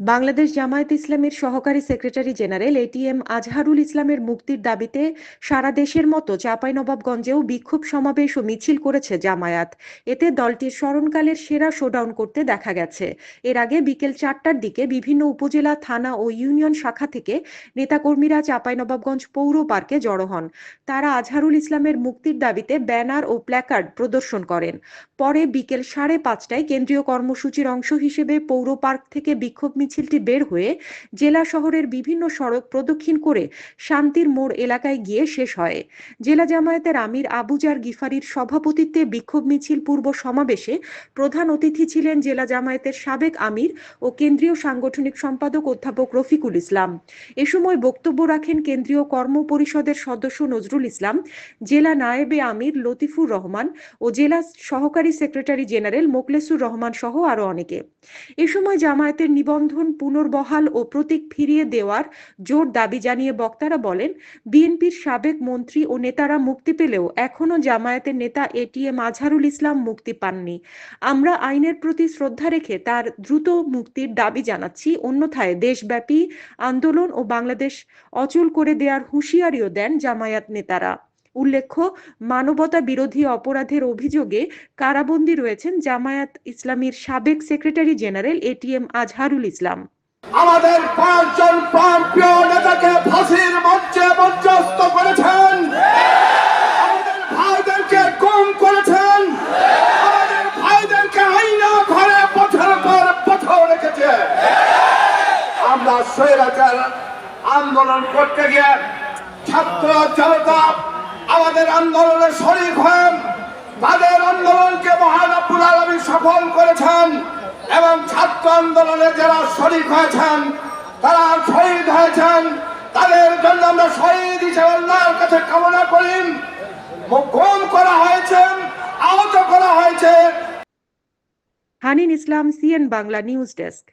বাংলাদেশ জামায়াত ইসলামের সহকারী secretary general ATM Azharul ইসলামের মুক্তির দাবিতে সারা দেশের মতো চাঁপাইনবাবগঞ্জেও বিক্ষোভ সমাবেশ ও মিছিল করেছে জামায়াত। এতে দলটির স্মরণকালের সেরা শোডাউন করতে দেখা গেছে। এর আগে বিকেল চারটার দিকে বিভিন্ন উপজেলা, থানা ও ইউনিয়ন শাখা থেকে নেতাকর্মীরা চাঁপাইনবাবগঞ্জ পৌর পার্কে জড়ো হন। তারা আজহারুল ইসলামের মুক্তির দাবিতে ব্যানার ও প্ল্যাকার্ড প্রদর্শন করেন। পরে বিকেল সাড়ে পাঁচটায় কেন্দ্রীয় কর্মসূচির অংশ হিসেবে পৌর পার্ক থেকে বিক্ষোভ মিছিলটি বের হয়ে জেলা শহরের বিভিন্ন সড়ক প্রদক্ষিণ করে শান্তির মোড় এলাকায় গিয়ে শেষ হয়। জেলা জামায়াতের আমির আবুজার গিফারির সভাপতিত্বে বিক্ষোভ মিছিল পূর্ব সমাবেশে প্রধান অতিথি ছিলেন জেলা জামায়াতের সাবেক আমির ও কেন্দ্রীয় সাংগঠনিক সম্পাদক অধ্যাপক রফিকুল ইসলাম। এ সময় বক্তব্য রাখেন কেন্দ্রীয় কর্ম পরিষদের সদস্য নজরুল ইসলাম, জেলা নায়েবে আমির লতিফুর রহমান ও জেলা সহকারী সেক্রেটারি জেনারেল মোকলেসুর রহমান সহ আরও অনেকে। এ সময় জামায়াতের নিবন্ধন পুনর্বহাল ও প্রতীক ফিরিয়ে দেওয়ার জোর দাবি জানিয়ে বক্তারা বলেন, বিএনপির সাবেক মন্ত্রী ও নেতারা মুক্তি পেলেও এখনও জামায়াতের নেতা এটিএম আজহারুল ইসলাম মুক্তি পাননি। আমরা আইনের প্রতি শ্রদ্ধা রেখে তার দ্রুত মুক্তির দাবি জানাচ্ছি, অন্যথায় দেশব্যাপী আন্দোলন ও বাংলাদেশ অচল করে দেওয়ার হুঁশিয়ারিও দেন জামায়াত নেতারা। উল্লেখ্য, মানবতা বিরোধী অপরাধের অভিযোগে কারাবন্দী রয়েছেন জামায়াত ইসলামীর সাবেক secretary general ATM Azharul Islam. আমাদের পাঁচজন প্রাণপ্রিয় নেতাকে ফাঁসির মঞ্চে মঞ্চস্থ করেছেন। ভাইদেরকে গুম করেছেন। ভাইদেরকে আইনা ঘরে বছর পর বছর রেখেছে। আমরা স্বৈরাচার আন্দোলন করতে গিয়ে ছাত্র জনতা আমাদের আন্দোলনে শরিক হন তাদের আন্দোলনকে মহান আলমী সফল করেছেন এবং ছাত্র আন্দোলনে যারা শরিক হয়েছেন, তারা শহীদ হয়েছেন। তাদের জন্য আমরা শহীদ হিসেবে আল্লাহর কাছে কামনা করি। গুম করা হয়েছে, আহত করা হয়েছে। Hanin Islam, CN Bangla news desk.